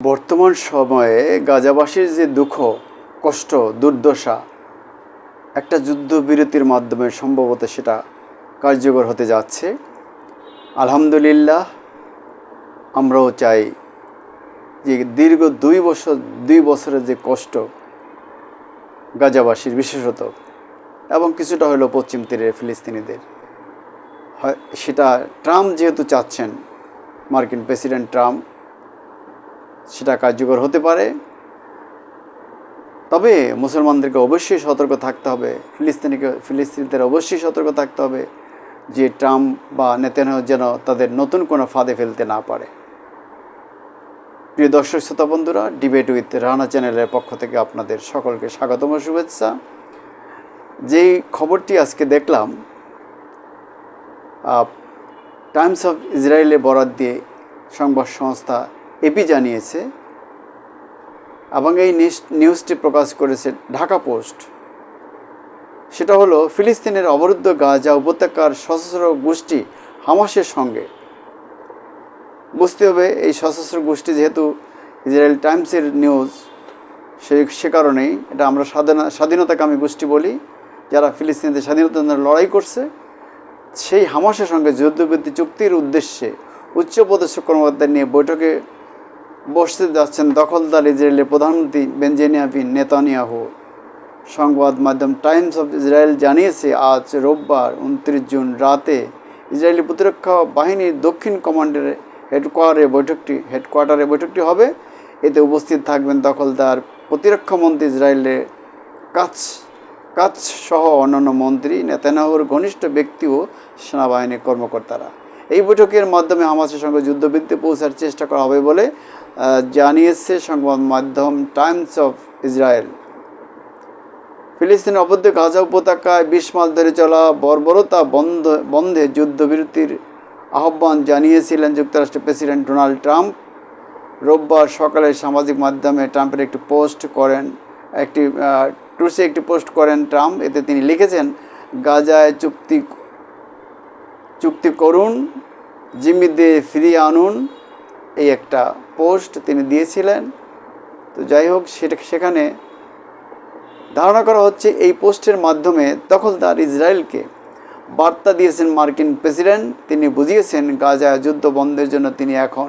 বর্তমান সময়ে গাজাবাসীর যে দুঃখ, কষ্ট, দুর্দশা, একটা যুদ্ধবিরতির মাধ্যমে সম্ভবত সেটা কার্যকর হতে যাচ্ছে। আলহামদুলিল্লাহ, আমরাও চাই যে দীর্ঘ দুই বছর, দুই বছরের যে কষ্ট গাজাবাসীর বিশেষত এবং কিছুটা হলো পশ্চিম তীরের ফিলিস্তিনিদের, হয় সেটা ট্রাম্প যেহেতু চাচ্ছেন, মার্কিন প্রেসিডেন্ট ট্রাম্প সেটা কার্যকর হতে পারে। তবে মুসলমানদেরকে অবশ্যই সতর্ক থাকতে হবে। ফিলিস্তিনিকে, ফিলিস্তিনিদের অবশ্যই সতর্ক থাকতে হবে যে ট্রাম্প বা নেতানহ যেন তাদের নতুন কোনো ফাঁদে ফেলতে না পারে। প্রিয় দর্শক, শ্রোতা বন্ধুরা ডিবেট উইথ রানা চ্যানেলের পক্ষ থেকে আপনাদের সকলকে স্বাগতম, শুভেচ্ছা। যেই খবরটি আজকে দেখলাম টাইমস অফ ইসরায়েলে বরাদ দিয়ে সংবাদ সংস্থা এপি জানিয়েছে এবং এই নিউজটি প্রকাশ করেছে ঢাকা পোস্ট। সেটা হলো, ফিলিস্তিনের অবরুদ্ধ গাজা উপত্যকার সশস্ত্র গোষ্ঠী হামাসের সঙ্গে। বুঝতে হবে, এই সশস্ত্র গোষ্ঠী যেহেতু ইসরায়েল টাইমসের নিউজ, সে সে কারণেই এটা আমরা স্বাধীনতা স্বাধীনতাকামী গোষ্ঠী বলি, যারা ফিলিস্তিনিদের স্বাধীনতার লড়াই করছে। সেই হামাসের সঙ্গে যুদ্ধবৃত্তি চুক্তির উদ্দেশ্যে উচ্চপদস্থ কর্মকর্তা নিয়ে বৈঠকে বসতে যাচ্ছেন দখলদার ইসরায়েলের প্রধানমন্ত্রী বেঞ্জামিয়াবিন নেতানিয়াহু। সংবাদ মাধ্যম টাইমস অফ ইসরায়েল জানিয়েছে, আজ রোববার উনত্রিশ জুন রাতে ইসরায়েলি প্রতিরক্ষা বাহিনীর দক্ষিণ কমান্ডের হেডকোয়ার্টারে বৈঠকটি হেডকোয়ার্টারে বৈঠকটি হবে। এতে উপস্থিত থাকবেন দখলদার প্রতিরক্ষা মন্ত্রী ইসরায়েলের কাছ কাছ সহ অন্যান্য মন্ত্রী নেতানাহুর ঘনিষ্ঠ ব্যক্তি ও সেনাবাহিনীর কর্মকর্তারা। এই বৈঠকের মাধ্যমে হামাসের সঙ্গে যুদ্ধবৃত্তি পৌঁছার চেষ্টা করা হবে বলে জানিয়েছে সংবাদ মাধ্যম টাইমস অফ ইসরায়েল। ফিলিস্তিন অবদ্ধ গাজা উপত্যকায় বিশ মাস ধরে চলা বর্বরতা বন্ধ, বন্ধে যুদ্ধবিরতির আহ্বান জানিয়েছিলেন যুক্তরাষ্ট্রের প্রেসিডেন্ট ডোনাল্ড ট্রাম্প। রোববার সকালে সামাজিক মাধ্যমে ট্রাম্পের একটি পোস্ট করেন, একটি টুসে একটি পোস্ট করেন ট্রাম্প। এতে তিনি লিখেছেন, গাজায় চুক্তি চুক্তি করুন জিম্মিদের ফিরিয়ে আনুন এই একটা পোস্ট তিনি দিয়েছিলেন। তো যাই হোক, সেটা সেখানে ধারণা করা হচ্ছে এই পোস্টের মাধ্যমে দখলদার ইসরায়েলকে বার্তা দিয়েছেন মার্কিন প্রেসিডেন্ট। তিনি বুঝিয়েছেন গাজা যুদ্ধ বন্ধের জন্য তিনি এখন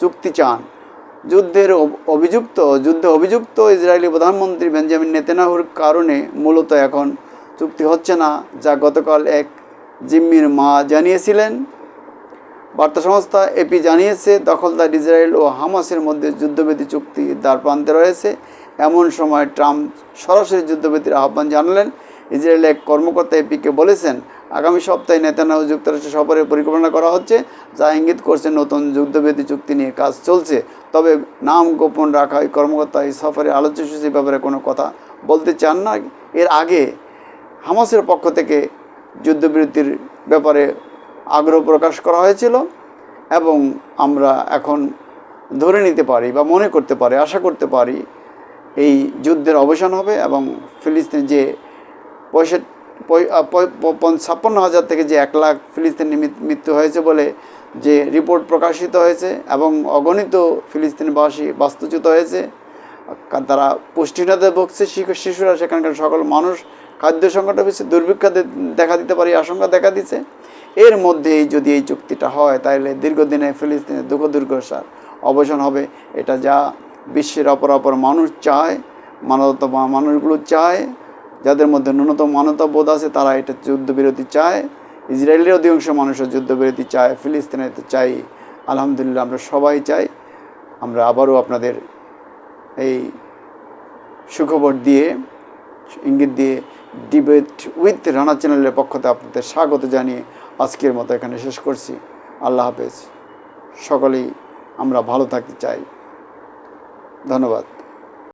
চুক্তি চান। যুদ্ধের অভিযুক্ত, যুদ্ধে অভিযুক্ত ইসরায়েলি প্রধানমন্ত্রী বেঞ্জামিন নেতেনাহুর কারণে মূলত এখন চুক্তি হচ্ছে না, যা গতকাল এক জিম্মির মা জানিয়েছিলেন। বার্তা সংস্থা এপি জানিয়েছে, দখলদার ইসরায়েল ও হামাসের মধ্যে যুদ্ধবিধি চুক্তি দ্বার প্রান্তে রয়েছে। এমন সময় ট্রাম্প সরাসরি যুদ্ধবিধির আহ্বান জানালেন। ইসরায়েল এক কর্মকর্তা এপিকে বলেছেন, আগামী সপ্তাহে নেতানাহু যুক্তরাষ্ট্র সফরের পরিকল্পনা করা হচ্ছে, যা ইঙ্গিত করছে নতুন যুদ্ধবিধি চুক্তি নিয়ে কাজ চলছে। তবে নাম গোপন রাখা ওই কর্মকর্তা এই সফরে আলোচ্যসূচির ব্যাপারে কোনো কথা বলতে চান না। এর আগে হামাসের পক্ষ থেকে যুদ্ধবিরতির ব্যাপারে আগ্রহ প্রকাশ করা হয়েছিল এবং আমরা এখন ধরে নিতে পারি বা মনে করতে পারি, আশা করতে পারি এই যুদ্ধের অবসান হবে এবং ফিলিস্তিন যে পঁয়ষট্টি ছাপ্পান্ন হাজার থেকে যে এক লাখ ফিলিস্তিনি মৃত্যু হয়েছে বলে যে রিপোর্ট প্রকাশিত হয়েছে এবং অগণিত ফিলিস্তিনবাসী বাস্তুচ্যুত হয়েছে। তারা পুষ্টিহীনতা ভুগছে শিশুরা, সেখানকার সকল মানুষ, খাদ্য সংকটে বেশি দুর্ভিক্ষ দেখা দিতে পারে আশঙ্কা দেখা দিচ্ছে। এর মধ্যেই যদি এই চুক্তিটা হয়, তাহলে দীর্ঘদিনে ফিলিস্তিনের দুঃখ দুর্গসার অবসান হবে। এটা যা বিশ্বের অপর অপর মানুষ চায় মানবতা মানুষগুলো চায়, যাদের মধ্যে ন্যূনতম মানবতা বোধ আছে, তারা এটা যুদ্ধবিরতি চায়। ইসরায়েলের অধিকাংশ মানুষের যুদ্ধবিরতি চায় ফিলিস্তিনের তো চাই। আলহামদুলিল্লাহ, আমরা সবাই চাই। আমরা আবারও আপনাদের এই সুখবর দিয়ে, ইঙ্গিত দিয়ে ডিবেট উইথ রানা চ্যানেলের পক্ষ থেকে আপনাদের স্বাগত জানিয়ে আজকের মতো এখানে শেষ করছি। আল্লাহ হাফেজ। সকলেই আমরা ভালো থাকতে চাই। ধন্যবাদ।